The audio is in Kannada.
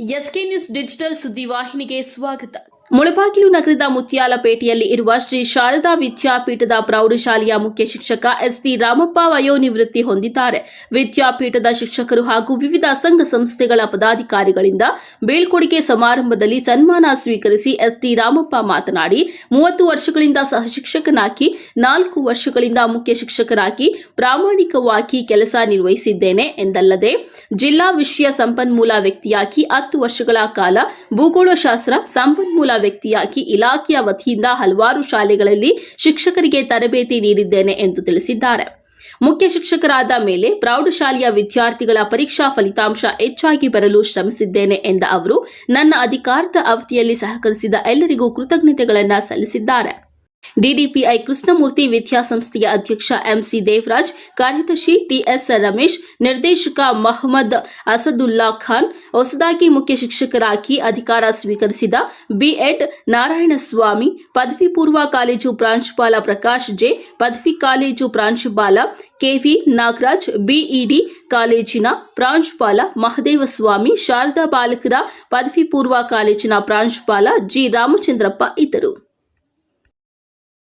ಎಸ್ಕೆ ನ್ಯೂಸ್ ಡಿಜಿಟಲ್ ಸುದ್ದಿವಾಹಿನಿಗೆ ಸ್ವಾಗತ. ಮುಳಬಾಗಿಲು ನಗರದ ಮುತ್ಯಾಲಪೇಟೆಯಲ್ಲಿ ಇರುವ ಶ್ರೀ ಶಾರದಾ ವಿದ್ಯಾಪೀಠದ ಪ್ರೌಢಶಾಲೆಯ ಮುಖ್ಯ ಶಿಕ್ಷಕ ಎಸ್ಟಿ ರಾಮಪ್ಪ ವಯೋನಿವೃತ್ತಿ ಹೊಂದಿದ್ದಾರೆ. ವಿದ್ಯಾಪೀಠದ ಶಿಕ್ಷಕರು ಹಾಗೂ ವಿವಿಧ ಸಂಘ ಸಂಸ್ಥೆಗಳ ಪದಾಧಿಕಾರಿಗಳಿಂದ ಬೀಳ್ಕೊಡುಗೆ ಸಮಾರಂಭದಲ್ಲಿ ಸನ್ಮಾನ ಸ್ವೀಕರಿಸಿ ಎಸ್ಟಿ ರಾಮಪ್ಪ ಮಾತನಾಡಿ, ಮೂವತ್ತು ವರ್ಷಗಳಿಂದ ಸಹ ಶಿಕ್ಷಕನಾಗಿ, ನಾಲ್ಕು ವರ್ಷಗಳಿಂದ ಮುಖ್ಯ ಶಿಕ್ಷಕರಾಗಿ, ಪ್ರಾಮಾಣಿಕವಾಗಿ ಕೆಲಸ ನಿರ್ವಹಿಸಿದ್ದೇನೆ ಎಂದಲ್ಲದೆ, ಜಿಲ್ಲಾ ವಿಷಯ ಸಂಪನ್ಮೂಲ ವ್ಯಕ್ತಿಯಾಗಿ ಹತ್ತು ವರ್ಷಗಳ ಕಾಲ ಭೂಗೋಳಶಾಸ್ತ್ರ ಸಂಪನ್ಮೂಲ ವ್ಯಕ್ತಿಯಾಗಿ ಇಲಾಖೆಯ ವತಿಯಿಂದ ಹಲವಾರು ಶಾಲೆಗಳಲ್ಲಿ ಶಿಕ್ಷಕರಿಗೆ ತರಬೇತಿ ನೀಡಿದ್ದೇನೆ ಎಂದು ತಿಳಿಸಿದ್ದಾರೆ. ಮುಖ್ಯ ಶಿಕ್ಷಕರಾದ ಮೇಲೆ ಪ್ರೌಢಶಾಲೆಯ ವಿದ್ಯಾರ್ಥಿಗಳ ಪರೀಕ್ಷಾ ಫಲಿತಾಂಶ ಹೆಚ್ಚಾಗಿ ಬರಲು ಶ್ರಮಿಸಿದ್ದೇನೆ ಎಂದ ಅವರು, ನನ್ನ ಅಧಿಕಾರದ ಅವಧಿಯಲ್ಲಿ ಸಹಕರಿಸಿದ ಎಲ್ಲರಿಗೂ ಕೃತಜ್ಞತೆಗಳನ್ನು ಸಲ್ಲಿಸಿದ್ದಾರೆ. ಡಿಡಿಪಿಐ ಕೃಷ್ಣಮೂರ್ತಿ ವಿದ್ಯಾಸಂಸ್ಥೆಯ ಅಧ್ಯಕ್ಷ ಎಂಸಿ ದೇವರಾಜ್ ಕಾರ್ಯದರ್ಶಿ ಟಿಎಸ್ ರಮೇಶ್ ನಿರ್ದೇಶಕ ಮಹಮ್ಮದ್ ಅಸದುಲ್ಲಾ ಖಾನ್ ಹೊಸದಾಗಿ ಮುಖ್ಯ ಶಿಕ್ಷಕರಾಗಿ ಅಧಿಕಾರ ಸ್ವೀಕರಿಸಿದ ಬಿಎಡ್ ನಾರಾಯಣಸ್ವಾಮಿ ಪದವಿ ಪೂರ್ವ ಕಾಲೇಜು ಪ್ರಾಂಶುಪಾಲ ಪ್ರಕಾಶ್ ಜೆ ಪದವಿ ಕಾಲೇಜು ಪ್ರಾಂಶುಪಾಲ ಕೆವಿ ನಾಗರಾಜ್ ಬಿಇಡಿ ಕಾಲೇಜಿನ ಪ್ರಾಂಶುಪಾಲ ಮಹದೇವಸ್ವಾಮಿ ಶಾರದಾ ಬಾಲಕರ ಪದವಿ ಪೂರ್ವ ಕಾಲೇಜಿನ ಪ್ರಾಂಶುಪಾಲ ಜಿ ರಾಮಚಂದ್ರಪ್ಪ ಇದ್ದರು